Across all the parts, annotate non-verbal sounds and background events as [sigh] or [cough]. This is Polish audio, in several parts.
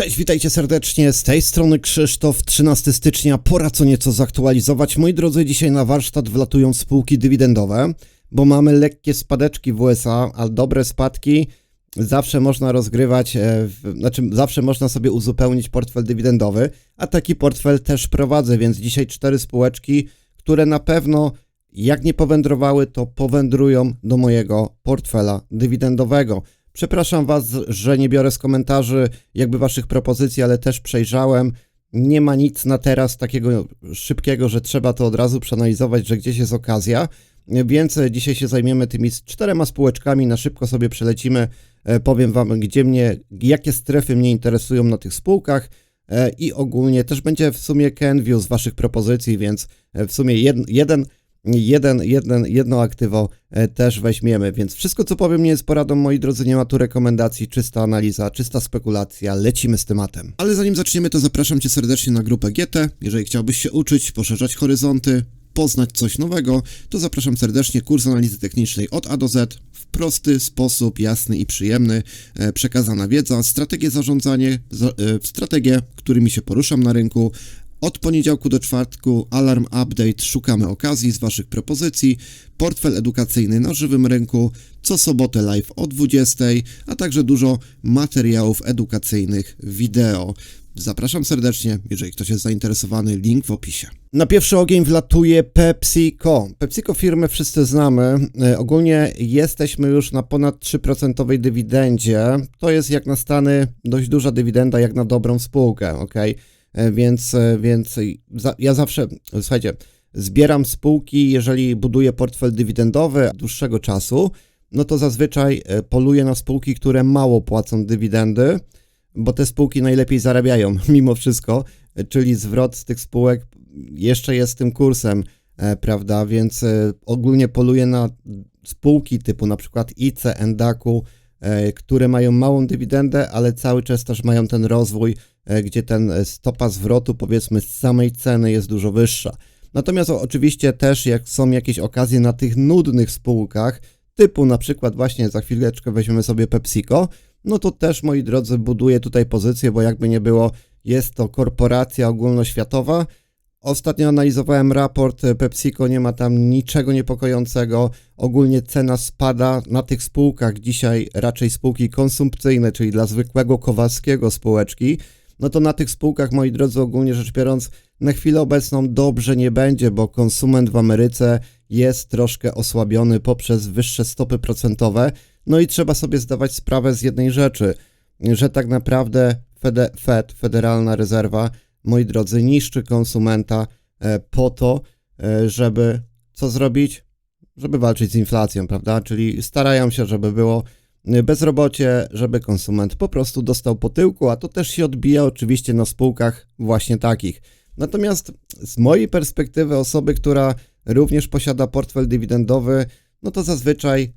Cześć, witajcie serdecznie. Z tej strony Krzysztof, 13 stycznia. Pora co nieco zaktualizować. Moi drodzy, dzisiaj na warsztat wlatują spółki dywidendowe, bo mamy lekkie spadeczki w USA, a dobre spadki zawsze można rozgrywać, e, znaczy zawsze można sobie uzupełnić portfel dywidendowy, a taki portfel też prowadzę, więc dzisiaj cztery spółeczki, które na pewno jak nie powędrowały, to powędrują do mojego portfela dywidendowego. Przepraszam Was, że nie biorę z komentarzy jakby Waszych propozycji, ale też przejrzałem. Nie ma nic na teraz takiego szybkiego, że trzeba to od razu przeanalizować, że gdzieś jest okazja. Więc dzisiaj się zajmiemy tymi czterema spółeczkami, na szybko sobie przelecimy. E, Powiem Wam, gdzie mnie, jakie strefy mnie interesują na tych spółkach e, i ogólnie też będzie w sumie Canview z Waszych propozycji, więc e, w sumie jeden, jeden jeden, jeden, jedno aktywo e, też weźmiemy, więc wszystko co powiem nie jest poradą, moi drodzy, nie ma tu rekomendacji, czysta analiza, czysta spekulacja, lecimy z tematem. Ale zanim zaczniemy, to zapraszam Cię serdecznie na grupę GT, jeżeli chciałbyś się uczyć, poszerzać horyzonty, poznać coś nowego, to zapraszam serdecznie. Kurs analizy technicznej od A do Z. W prosty sposób, jasny i przyjemny, e, przekazana wiedza, strategie zarządzanie, za, e, strategie, którymi się poruszam na rynku, od poniedziałku do czwartku alarm update, szukamy okazji z Waszych propozycji, portfel edukacyjny na żywym rynku, co sobotę live o 20, a także dużo materiałów edukacyjnych wideo. Zapraszam serdecznie, jeżeli ktoś jest zainteresowany, link w opisie. Na pierwszy ogień wlatuje PepsiCo. PepsiCo firmę wszyscy znamy. E, ogólnie jesteśmy już na ponad 3% dywidendzie. To jest jak na Stany dość duża dywidenda, jak na dobrą spółkę, ok? E, więc, e, więc za, ja zawsze, słuchajcie, zbieram spółki, jeżeli buduję portfel dywidendowy dłuższego czasu, no to zazwyczaj e, poluję na spółki, które mało płacą dywidendy, bo te spółki najlepiej zarabiają [laughs] mimo wszystko, czyli zwrot z tych spółek jeszcze jest tym kursem, prawda, więc ogólnie poluję na spółki typu na przykład IC, Endaku, które mają małą dywidendę, ale cały czas też mają ten rozwój E, gdzie ten e, stopa zwrotu powiedzmy z samej ceny jest dużo wyższa. Natomiast oczywiście też jak są jakieś okazje na tych nudnych spółkach, typu na przykład właśnie za chwileczkę weźmiemy sobie PepsiCo, no to też moi drodzy buduję tutaj pozycję, bo jakby nie było, jest to korporacja ogólnoświatowa. Ostatnio analizowałem raport e, PepsiCo, nie ma tam niczego niepokojącego. Ogólnie cena spada na tych spółkach. Dzisiaj raczej spółki konsumpcyjne, czyli dla zwykłego Kowalskiego spółeczki no to na tych spółkach, moi drodzy, ogólnie rzecz biorąc, na chwilę obecną dobrze nie będzie, bo konsument w Ameryce jest troszkę osłabiony poprzez wyższe stopy procentowe. No i trzeba sobie zdawać sprawę z jednej rzeczy, że tak naprawdę Fed, Fed Federalna Rezerwa, moi drodzy, niszczy konsumenta e, po to, e, żeby co zrobić? Żeby walczyć z inflacją, prawda? Czyli starają się, żeby było bezrobocie, żeby konsument po prostu dostał po tyłku, a to też się odbija oczywiście na spółkach właśnie takich. Natomiast z mojej perspektywy osoby, która również posiada portfel dywidendowy, no to zazwyczaj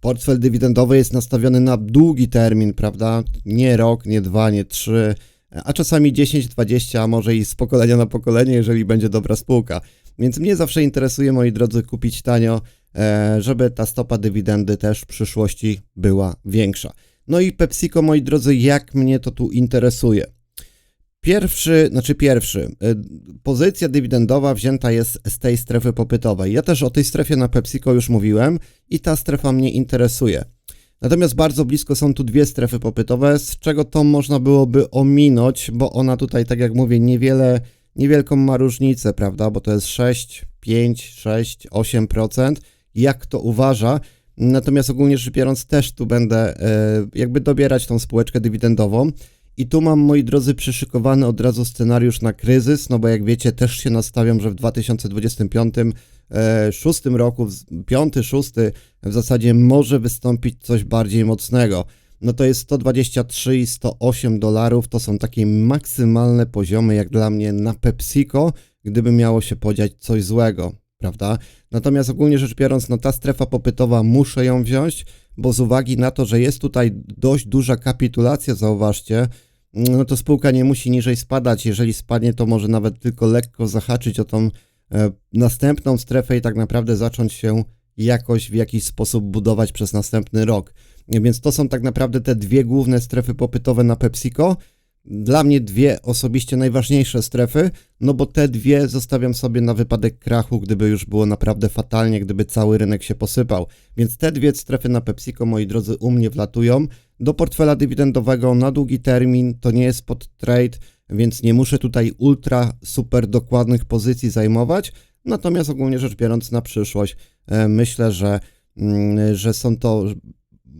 portfel dywidendowy jest nastawiony na długi termin, prawda? Nie rok, nie dwa, nie trzy, a czasami 10, 20, a może i z pokolenia na pokolenie, jeżeli będzie dobra spółka. Więc mnie zawsze interesuje, moi drodzy, kupić tanio, e, żeby ta stopa dywidendy też w przyszłości była większa. No i PepsiCo, moi drodzy, jak mnie to tu interesuje? Pierwszy, znaczy pierwszy, e, pozycja dywidendowa wzięta jest z tej strefy popytowej. Ja też o tej strefie na PepsiCo już mówiłem i ta strefa mnie interesuje. Natomiast bardzo blisko są tu dwie strefy popytowe, z czego to można byłoby ominąć, bo ona tutaj, tak jak mówię, niewiele niewielką ma różnicę, prawda? Bo to jest 6, 5, 6, 8%. Jak to uważa? Natomiast ogólnie rzecz biorąc, też tu będę e, jakby dobierać tą spółeczkę dywidendową. I tu mam, moi drodzy, przyszykowany od razu scenariusz na kryzys, no bo jak wiecie, też się nastawiam, że w 2025 e, szóstym roku, piąty, szósty w zasadzie może wystąpić coś bardziej mocnego no to jest 123 i 108 dolarów. To są takie maksymalne poziomy, jak dla mnie, na PepsiCo, gdyby miało się podziać coś złego, prawda? Natomiast ogólnie rzecz biorąc, no ta strefa popytowa, muszę ją wziąć, bo z uwagi na to, że jest tutaj dość duża kapitulacja, zauważcie, no to spółka nie musi niżej spadać. Jeżeli spadnie, to może nawet tylko lekko zahaczyć o tą e, następną strefę i tak naprawdę zacząć się jakoś w jakiś sposób budować przez następny rok. Więc to są tak naprawdę te dwie główne strefy popytowe na PepsiCo. Dla mnie dwie osobiście najważniejsze strefy, no bo te dwie zostawiam sobie na wypadek krachu, gdyby już było naprawdę fatalnie, gdyby cały rynek się posypał. Więc te dwie strefy na PepsiCo, moi drodzy, u mnie wlatują. Do portfela dywidendowego na długi termin, to nie jest pod trade, więc nie muszę tutaj ultra super dokładnych pozycji zajmować. Natomiast ogólnie rzecz biorąc na przyszłość, e, myślę, że, mm, że są to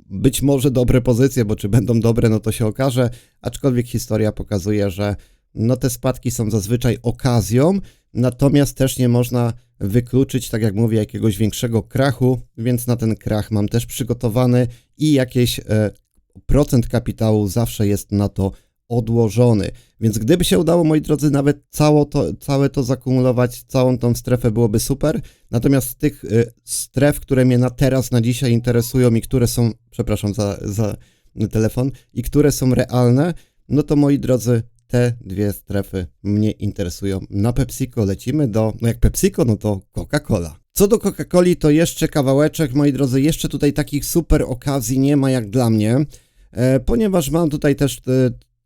być może dobre pozycje, bo czy będą dobre, no to się okaże, aczkolwiek historia pokazuje, że no te spadki są zazwyczaj okazją, natomiast też nie można wykluczyć, tak jak mówię, jakiegoś większego krachu, więc na ten krach mam też przygotowany i jakieś e, procent kapitału zawsze jest na to odłożony. Więc gdyby się udało, moi drodzy, nawet cało to, całe to zakumulować, całą tą strefę byłoby super. Natomiast tych y, stref, które mnie na teraz, na dzisiaj interesują i które są, przepraszam za, za telefon, i które są realne, no to moi drodzy, te dwie strefy mnie interesują. Na PepsiCo lecimy do, no jak PepsiCo, no to Coca-Cola. Co do Coca-Coli, to jeszcze kawałeczek, moi drodzy, jeszcze tutaj takich super okazji nie ma jak dla mnie, e, ponieważ mam tutaj też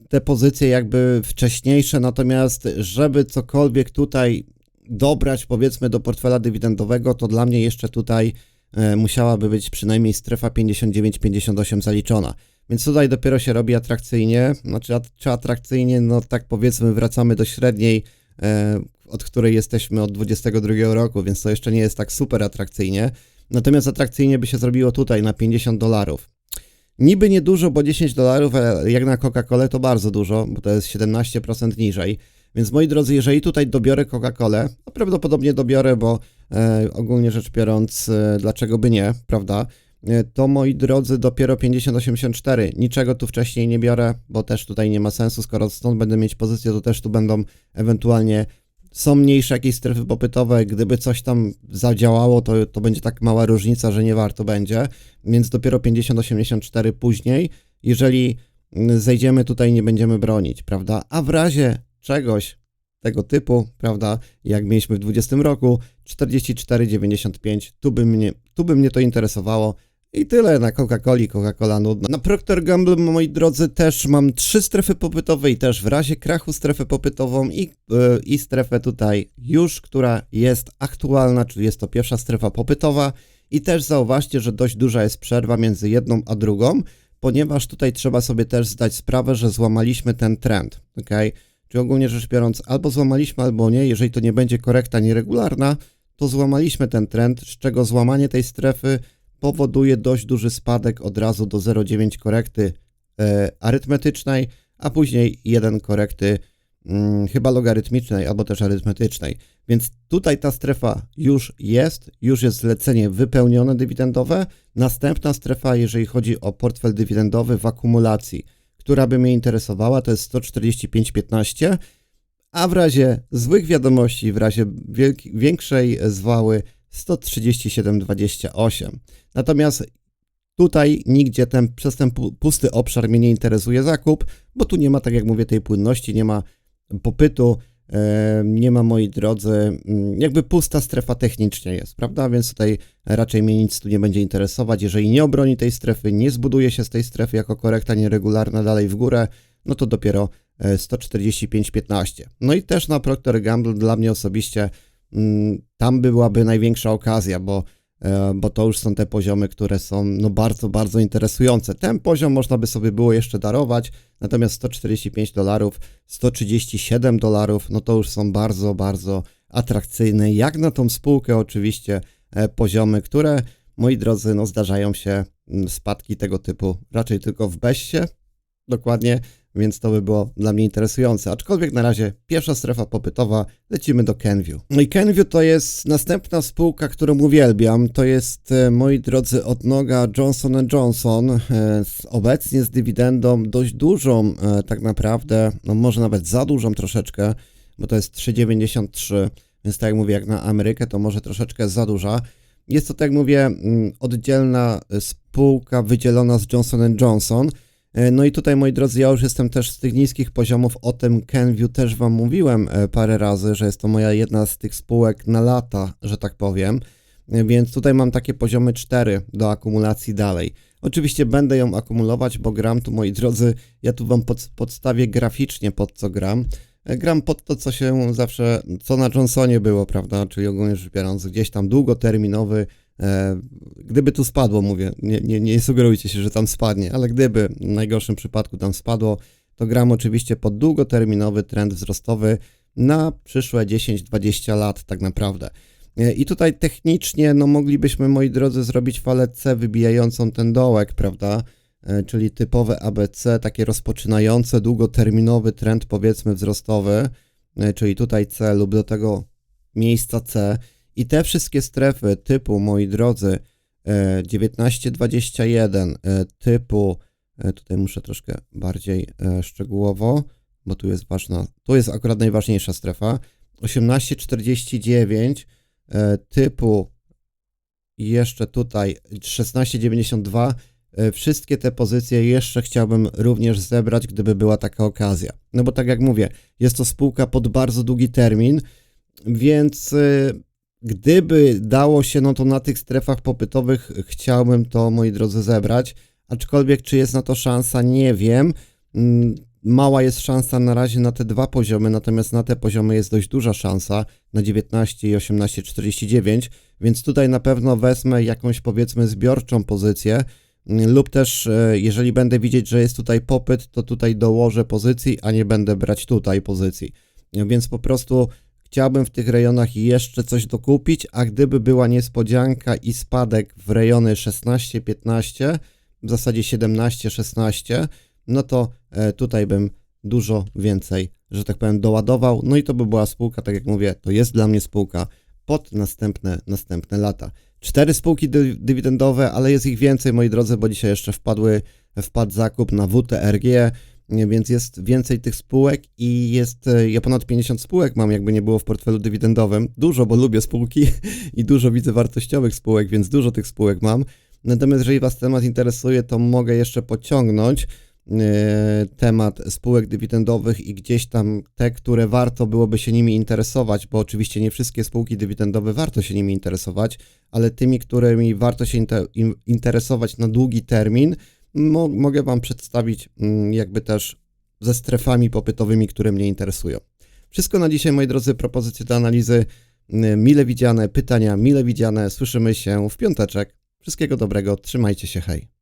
te, pozycje jakby wcześniejsze, natomiast żeby cokolwiek tutaj dobrać powiedzmy do portfela dywidendowego, to dla mnie jeszcze tutaj e, musiałaby być przynajmniej strefa 59-58 zaliczona. Więc tutaj dopiero się robi atrakcyjnie, znaczy czy atrakcyjnie, no tak powiedzmy wracamy do średniej, e, od której jesteśmy od 22 roku, więc to jeszcze nie jest tak super atrakcyjnie. Natomiast atrakcyjnie by się zrobiło tutaj na 50 dolarów. Niby niedużo, bo 10 dolarów, jak na Coca-Colę to bardzo dużo, bo to jest 17% niżej. Więc moi drodzy, jeżeli tutaj dobiorę Coca-Colę, prawdopodobnie dobiorę, bo e, ogólnie rzecz biorąc, e, dlaczego by nie, prawda? E, to moi drodzy, dopiero 50,84. Niczego tu wcześniej nie biorę, bo też tutaj nie ma sensu. Skoro stąd będę mieć pozycję, to też tu będą ewentualnie są mniejsze jakieś strefy popytowe, gdyby coś tam zadziałało, to, to będzie tak mała różnica, że nie warto będzie, więc dopiero 50-84 później, jeżeli zejdziemy tutaj nie będziemy bronić, prawda? A w razie czegoś tego typu, prawda, jak mieliśmy w 20 roku, 44,95, tu by mnie, tu by mnie to interesowało, i tyle na Coca-Coli, Coca-Cola nudna. Na Procter Gamble, moi drodzy, też mam trzy strefy popytowe i też w razie krachu strefę popytową i, yy, i strefę tutaj już, która jest aktualna, czyli jest to pierwsza strefa popytowa i też zauważcie, że dość duża jest przerwa między jedną a drugą, ponieważ tutaj trzeba sobie też zdać sprawę, że złamaliśmy ten trend, ok? Czyli ogólnie rzecz biorąc, albo złamaliśmy, albo nie, jeżeli to nie będzie korekta nieregularna, to złamaliśmy ten trend, z czego złamanie tej strefy powoduje dość duży spadek od razu do 0,9 korekty e, arytmetycznej, a później 1 korekty mm, chyba logarytmicznej albo też arytmetycznej. Więc tutaj ta strefa już jest, już jest zlecenie wypełnione dywidendowe. Następna strefa, jeżeli chodzi o portfel dywidendowy w akumulacji, która by mnie interesowała, to jest 145,15, a w razie złych wiadomości, w razie większej zwały 137,28. Natomiast tutaj nigdzie ten, przez ten pusty obszar mnie nie interesuje zakup, bo tu nie ma, tak jak mówię, tej płynności, nie ma popytu, nie ma, moi drodzy, mm, jakby pusta strefa technicznie jest, prawda? Więc tutaj raczej mnie nic tu nie będzie interesować. Jeżeli nie obroni tej strefy, nie zbuduje się z tej strefy jako korekta nieregularna dalej w górę, no to dopiero 145,15. E, no i też na Procter Gamble dla mnie osobiście tam byłaby największa okazja, bo, e, bo to już są te poziomy, które są no bardzo, bardzo interesujące. Ten poziom można by sobie było jeszcze darować, natomiast 145 dolarów, 137 dolarów, no to już są bardzo, bardzo atrakcyjne, jak na tą spółkę oczywiście e, poziomy, które moi drodzy, no zdarzają się mm, spadki tego typu raczej tylko w Beście, dokładnie więc to by było dla mnie interesujące. Aczkolwiek na razie pierwsza strefa popytowa, lecimy do Kenview. No i Kenview to jest następna spółka, którą uwielbiam. To jest, e, moi drodzy, odnoga Johnson Johnson, e, obecnie z dywidendą dość dużą, e, tak naprawdę, no może nawet za dużą troszeczkę, bo to jest 3,93, więc tak jak mówię, jak na Amerykę, to może troszeczkę za duża. Jest to, tak jak mówię, mm, oddzielna spółka wydzielona z Johnson Johnson. E, no i tutaj, moi drodzy, ja już jestem też z tych niskich poziomów, o tym Kenview też Wam mówiłem e, parę razy, że jest to moja jedna z tych spółek na lata, że tak powiem, e, więc tutaj mam takie poziomy 4 do akumulacji dalej. Oczywiście będę ją akumulować, bo gram tu, moi drodzy, ja tu wam pod, podstawię graficznie pod co gram. Gram pod to, co się zawsze, co na Johnsonie było, prawda, czyli ogólnie rzecz biorąc, gdzieś tam długoterminowy, gdyby tu spadło, mówię, nie, nie, nie sugerujcie się, że tam spadnie, ale gdyby w najgorszym przypadku tam spadło, to gram oczywiście pod długoterminowy trend wzrostowy na przyszłe 10-20 lat tak naprawdę. E, I tutaj technicznie, no moglibyśmy, moi drodzy, zrobić falę C wybijającą ten dołek, prawda? E, Czyli typowe ABC, takie rozpoczynające długoterminowy trend, powiedzmy, wzrostowy, e, czyli tutaj C lub do tego miejsca C. I te wszystkie strefy typu, moi drodzy, e, 1921, e, typu, e, tutaj muszę troszkę bardziej e, szczegółowo, bo tu jest ważna, tu jest akurat najważniejsza strefa, 1849, e, typu i jeszcze tutaj 1692. e, Wszystkie te pozycje jeszcze chciałbym również zebrać, gdyby była taka okazja. No bo tak jak mówię, jest to spółka pod bardzo długi termin, więc e, gdyby dało się, no to na tych strefach popytowych chciałbym to, moi drodzy, zebrać. Aczkolwiek, czy jest na to szansa, nie wiem. Mm, Mała jest szansa na razie na te dwa poziomy, natomiast na te poziomy jest dość duża szansa na 19 i 18,49, więc tutaj na pewno wezmę jakąś powiedzmy zbiorczą pozycję mm, lub też e, jeżeli będę widzieć, że jest tutaj popyt, to tutaj dołożę pozycji, a nie będę brać tutaj pozycji. Więc po prostu chciałbym w tych rejonach jeszcze coś dokupić, a gdyby była niespodzianka i spadek w rejony 16-15, w zasadzie 17-16, no to e, tutaj bym dużo więcej, że tak powiem, doładował. No i to by była spółka, tak jak mówię, to jest dla mnie spółka pod następne, następne lata. Cztery spółki dy, dywidendowe, ale jest ich więcej, moi drodzy, bo dzisiaj jeszcze wpadły, wpadł zakup na WTRG, więc jest więcej tych spółek i jest, e, ja ponad 50 spółek mam, jakby nie było w portfelu dywidendowym. Dużo, bo lubię spółki [laughs] i dużo widzę wartościowych spółek, więc dużo tych spółek mam. Natomiast jeżeli Was temat interesuje, to mogę jeszcze pociągnąć e, temat spółek dywidendowych i gdzieś tam te, które warto byłoby się nimi interesować, bo oczywiście nie wszystkie spółki dywidendowe warto się nimi interesować, ale tymi, którymi warto się interesować na długi termin, mo- mogę Wam przedstawić mm, jakby też ze strefami popytowymi, które mnie interesują. Wszystko na dzisiaj, moi drodzy, propozycje do analizy mm, mile widziane, pytania mile widziane. Słyszymy się w piąteczek. Wszystkiego dobrego, trzymajcie się, hej.